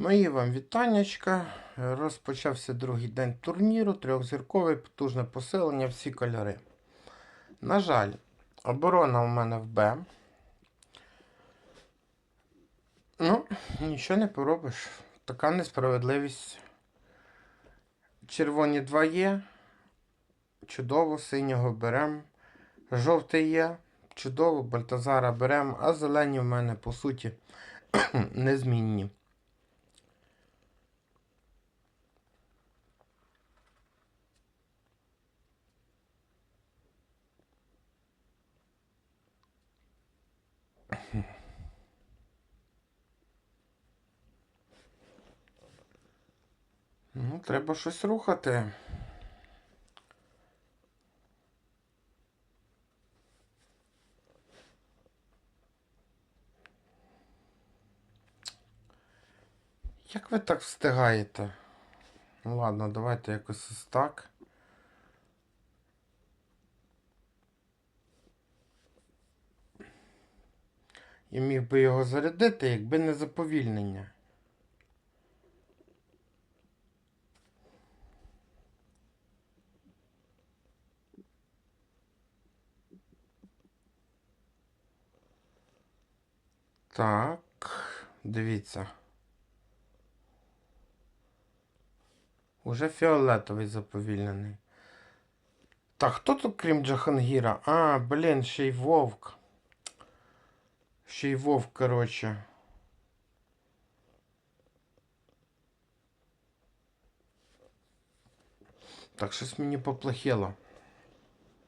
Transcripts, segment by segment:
Мої вам вітаннячка. Розпочався другий день турніру, трьохзірковий, потужне посилення, всі кольори. На жаль, оборона у мене в Б. Ну, нічого не поробиш. Така несправедливість. Червоні два є. Чудово, синього берем. Жовтий є. Чудово, Бальтазара берем, а зелені в мене по суті незмінні. Ну, треба щось рухати. Як ви так встигаєте? Ну ладно, давайте якось ось так. Я міг би його зарядити, якби не заповільнення. Так, дивіться. Уже фіолетовий заповільнений. Так, хто тут крім Джахангіра? А, блін, ще й вовк. Ще й вовк, коротше. Так, щось мені поплохело.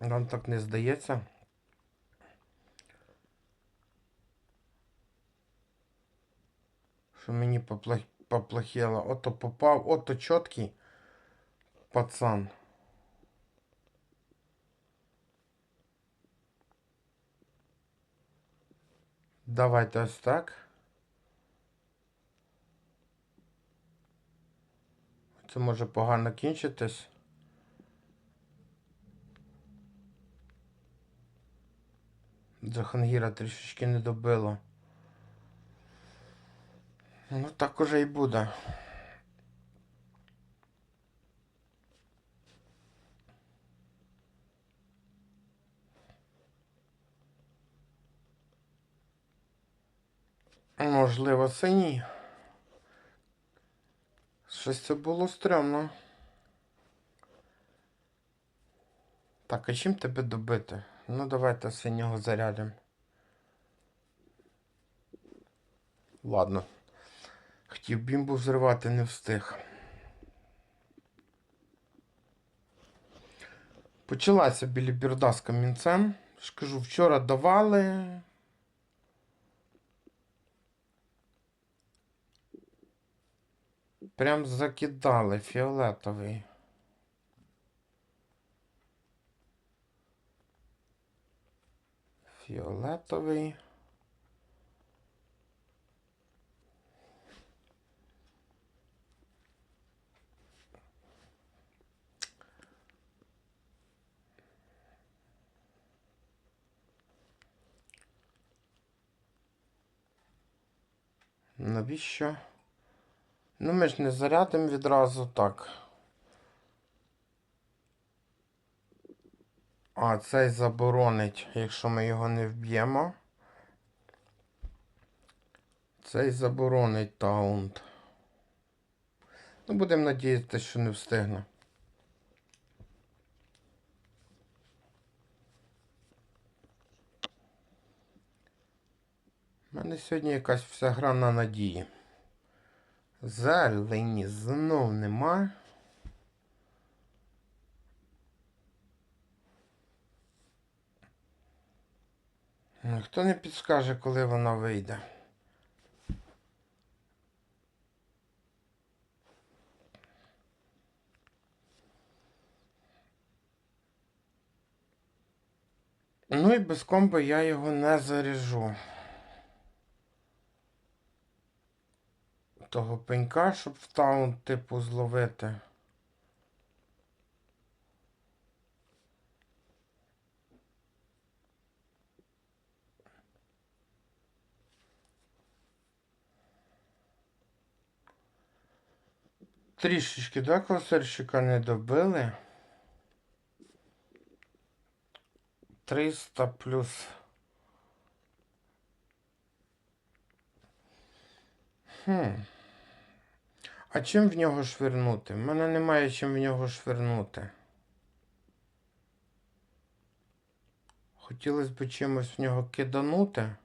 Вам так не здається? Що мені поплох... поплохело. Ото попав, ото чіткий пацан. Давайте ось так. Це може погано кінчитись. Джахангіра трішечки не добило. Ну так уже і буде. Можливо, синій. Щось це було стрьомно. Так, а чим тебе добити? Ну, давайте синього зарядимо. Ладно. Хотів бімбу взривати, не встиг. Почалася білібірда з камінцем. ж кажу, вчора давали. Прям закидали фіолетовий. Фіолетовий. Навіщо? Ну, ми ж не зарядимо відразу так. А, цей заборонить, якщо ми його не вб'ємо. Цей заборонить таунт. Ну, будемо надіятися, що не встигне. У мене сьогодні якась вся гра на надії. Зелені знов нема. Хто не підскаже, коли вона вийде? Ну і без комбо я його не заряжу. Того пенька, щоб в таун типу зловити. Трішечки, да, косарщика не добили. 300 плюс. Хм. А чим в нього швирнути? В мене немає чим в нього швирнути. Хотілося б чимось в нього киданути.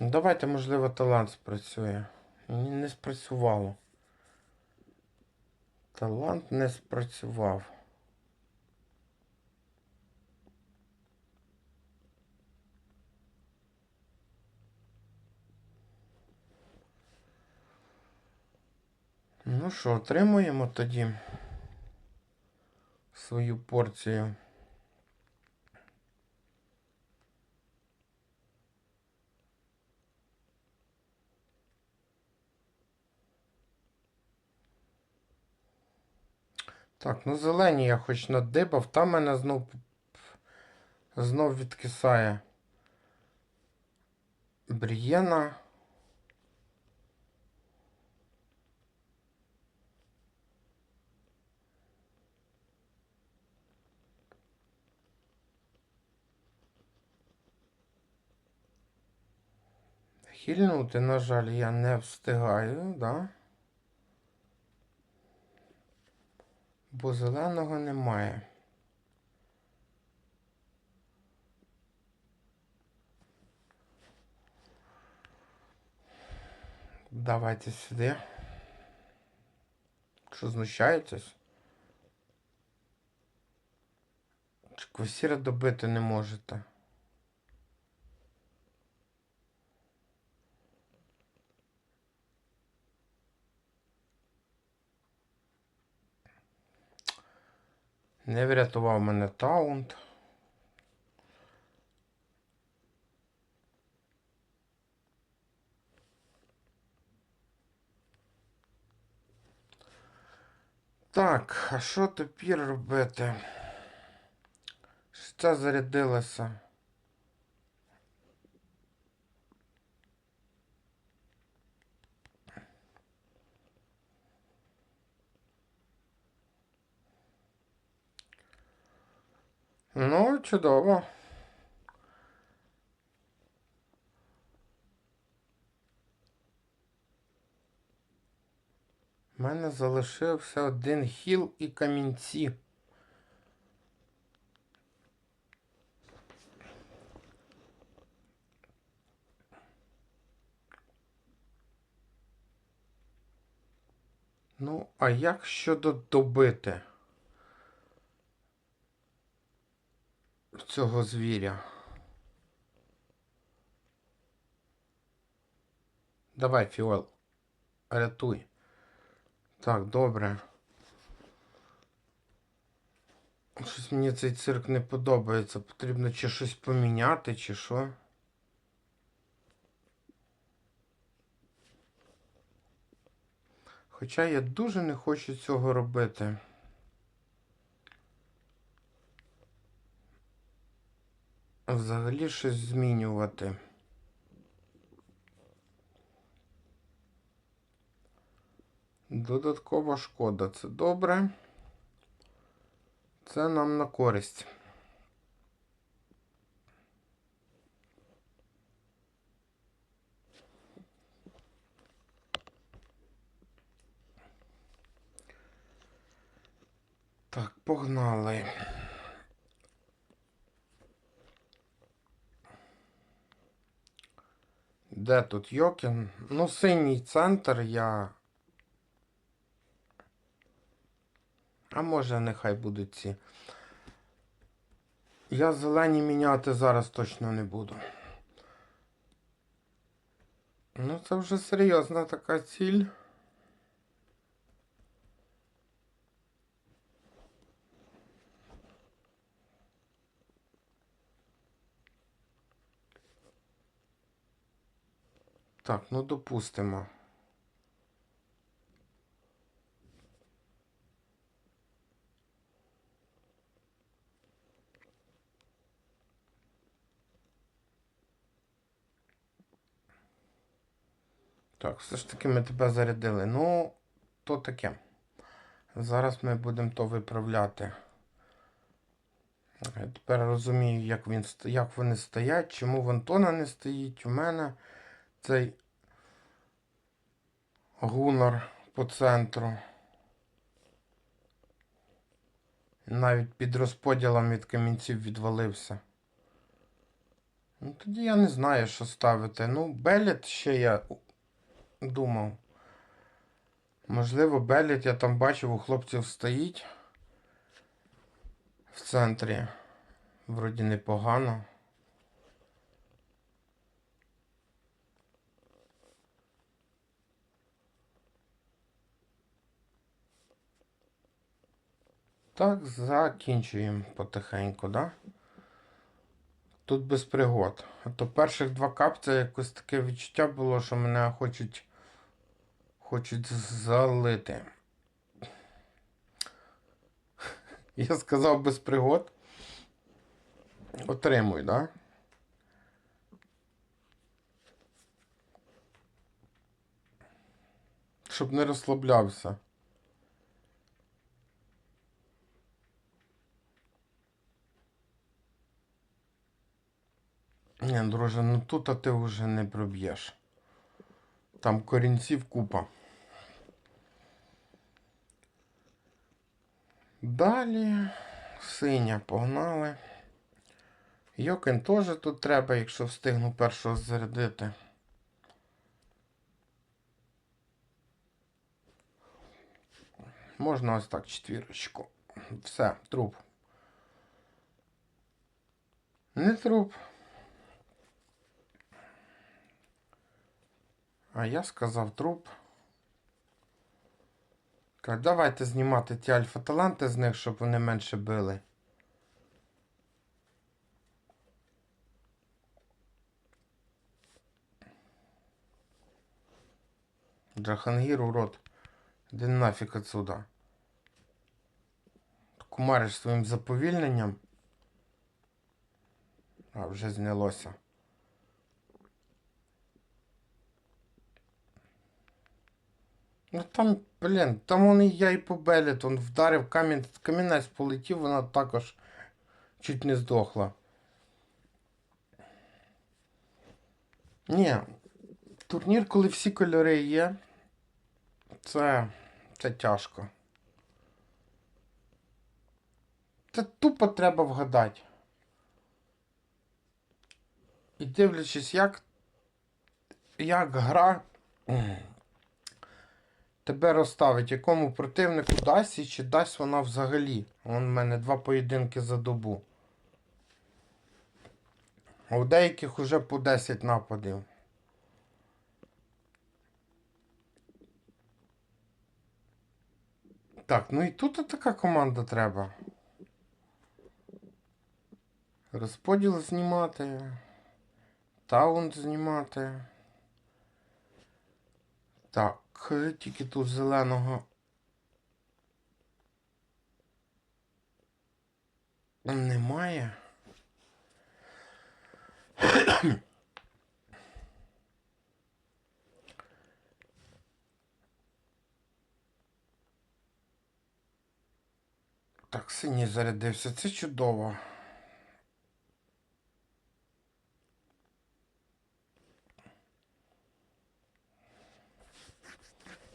Ну, Давайте, можливо, талант спрацює. Не спрацювало. Талант не спрацював. Ну що, отримуємо тоді свою порцію. Так, ну зелені я хоч надибав, там мене знов знов відкисає. Брієна. Хильнути, на жаль, я не встигаю, да? Бо зеленого немає. Давайте сюди. Що знущаєтесь? Чи квасіра добити не можете? Не врятував мене таунт. Так, а що тепер робити? Що зарядилося? Ну, чудово. У мене залишився один хіл і камінці. Ну, а як щодо добити цього звіря? Давай, Фіол, рятуй. Так, добре. Щось мені цей цирк не подобається. Потрібно чи щось поміняти, чи що. Хоча я дуже не хочу цього робити. Взагалі щось змінювати. Додаткова шкода. Це добре. Це нам на користь. Так, погнали. Де тут Йокін? Ну, синій центр я. А може, нехай будуть ці. Я зелені міняти зараз точно не буду. Ну, це вже серйозна така ціль. Так, ну допустимо. Так, все ж таки ми тебе зарядили. Ну, то таке. Зараз ми будемо то виправляти. Я тепер розумію, як він, як вони стоять, чому в Антона не стоїть у мене цей гунор по центру. Навіть під розподілом від камінців відвалився. Ну, тоді я не знаю, що ставити. Ну, Беліт ще я думав. Можливо, Беліт, я там бачив, у хлопців стоїть в центрі. Вроді непогано. Так, закінчуємо потихеньку, да? Тут без пригод. А то перших два капця якось таке відчуття було, що мене хочуть, хочуть залити. Я сказав без пригод. Отримуй, да? Щоб не розслаблявся. Друже, ну тут ти вже не проб'єш. Там корінців купа. Далі синя погнали. Йокен теж тут треба, якщо встигну першого зарядити. Можна ось так четвірочку. Все, труп. Не труп. А я сказав труп. Давайте знімати ті альфа-таланти з них, щоб вони менше били. Джахангір, урод. Іди нафіг отсюда. Кумариш своїм заповільненням. А, вже знялося. Ну там, блін, там он і я і побеліт, он вдарив камінь, камінець полетів, вона також чуть не здохла. Ні, турнір, коли всі кольори є, це, це тяжко. Це тупо треба вгадати. І дивлячись, як, як гра тебе розставить, якому противнику дасть і чи дасть вона взагалі. Вон в мене два поєдинки за добу. А у деяких уже по 10 нападів. Так, ну і тут така команда треба. Розподіл знімати. Таунт знімати. Так, тільки тут зеленого. Немає. Так, синій зарядився. Це чудово.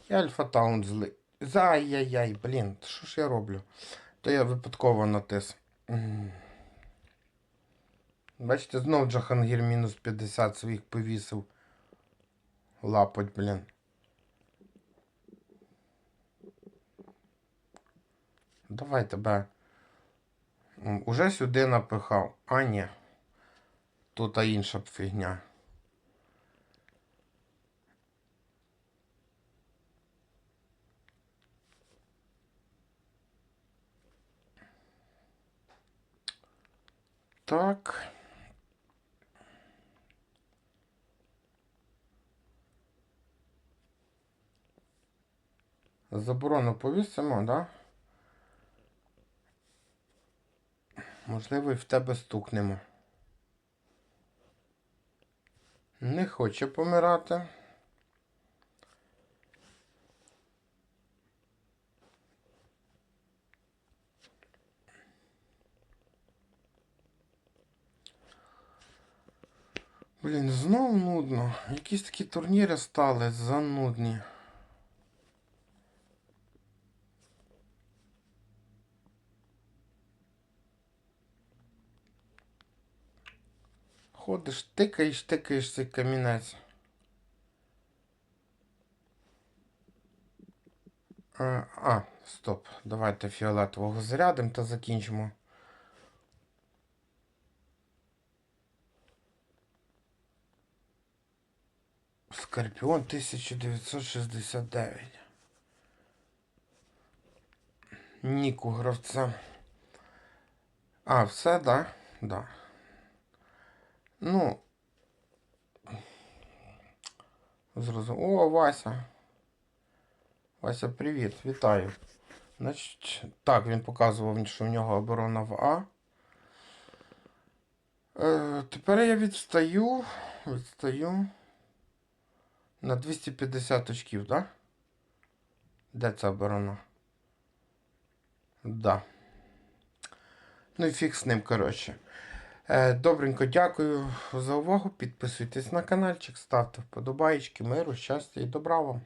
І Альфа Таун злий. Ай-яй-яй, блін, що ж я роблю? То я випадково натис. Бачите, знов Джахангір мінус 50 своїх повісив. Лапоть, блін. Давай тебе. Уже сюди напихав. А, ні. Тут інша фігня. Так. Заборону повісимо, да? Можливо, і в тебе стукнемо. Не хоче помирати. Блін, знову нудно. Якісь такі турніри стали занудні. Ходиш, тикаєш, тикаєш цей камінець. Е, А, стоп. Давайте фіолетового зарядимо та закінчимо. Скорпіон 1969. Ніку гравця. А, все, да? Да. Ну. Зрозуміло. О, Вася. Вася, привіт, вітаю. Значить, так, він показував, що в нього оборона в А. Е, тепер я відстаю. Відстаю. На 250 очків, так? Да? Де ця оборона? Да. Ну і фіг з ним, коротше. Е, добренько, дякую за увагу. Підписуйтесь на каналчик, ставте вподобайки, миру, щастя і добра вам.